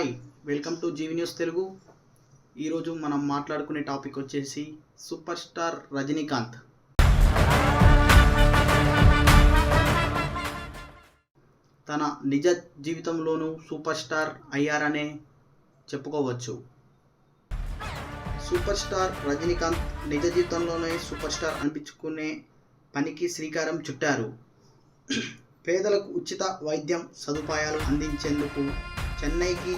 Hi welcome to GV news Telugu. ఈరోజు మనం మాట్లాడుకునే టాపిక్ వచ్చేసి సూపర్ స్టార్ రజనీకాంత్. తన నిజ జీవితంలోనూ సూపర్ స్టార్ అయ్యారనే చెప్పుకోవచ్చు. సూపర్ స్టార్ రజనీకాంత్ నిజ జీవితంలోనే సూపర్ స్టార్ అనిపించుకునే పనికి శ్రీకారం చుట్టారు. పేదలకు ఉచిత వైద్యం సదుపాయాలు అందించేందుకు చెన్నైకి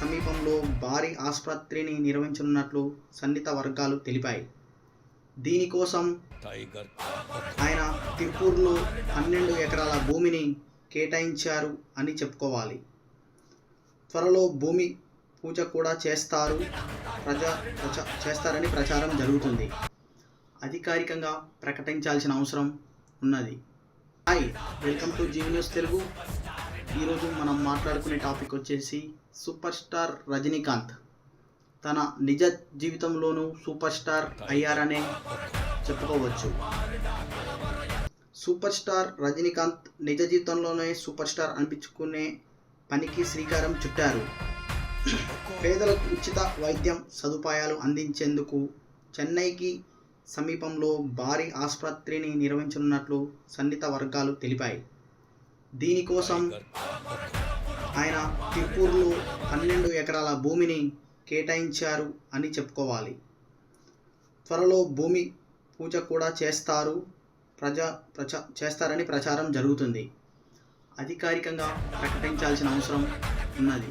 సమీపంలో భారీ ఆసుపత్రిని నిర్వహించనున్నట్లు సన్నిహిత వర్గాలు తెలిపాయి. దీనికోసం ఆయన తిరుపూర్లో పన్నెండు ఎకరాల భూమిని కేటాయించారు అని చెప్పుకోవాలి. త్వరలో భూమి పూజ కూడా చేస్తారు ప్రజా ప్రచా చేస్తారని ప్రచారం జరుగుతుంది. అధికారికంగా ప్రకటించాల్సిన అవసరం ఉన్నది. Hi welcome to GV news Telugu. ఈరోజు మనం మాట్లాడుకునే టాపిక్ వచ్చేసి సూపర్ స్టార్ రజనీకాంత్. తన నిజ జీవితంలోనూ సూపర్ స్టార్ అయ్యారనే చెప్పుకోవచ్చు. సూపర్ స్టార్ రజనీకాంత్ నిజ జీవితంలోనే సూపర్ స్టార్ అనిపించుకునే పనికి శ్రీకారం చుట్టారు. పేదలకు ఉచిత వైద్యం సదుపాయాలు అందించేందుకు చెన్నైకి సమీపంలో భారీ ఆసుపత్రిని నిర్వహించనున్నట్లు సన్నిహిత వర్గాలు తెలిపాయి. దీనికోసం ఆయన తిప్పూరులో పన్నెండు ఎకరాల భూమిని కేటాయించారు అని చెప్పుకోవాలి. త్వరలో భూమి పూజ కూడా చేస్తారు ప్రజా ప్రచా చేస్తారని ప్రచారం జరుగుతుంది. అధికారికంగా ప్రకటించాల్సిన అవసరం ఉన్నది.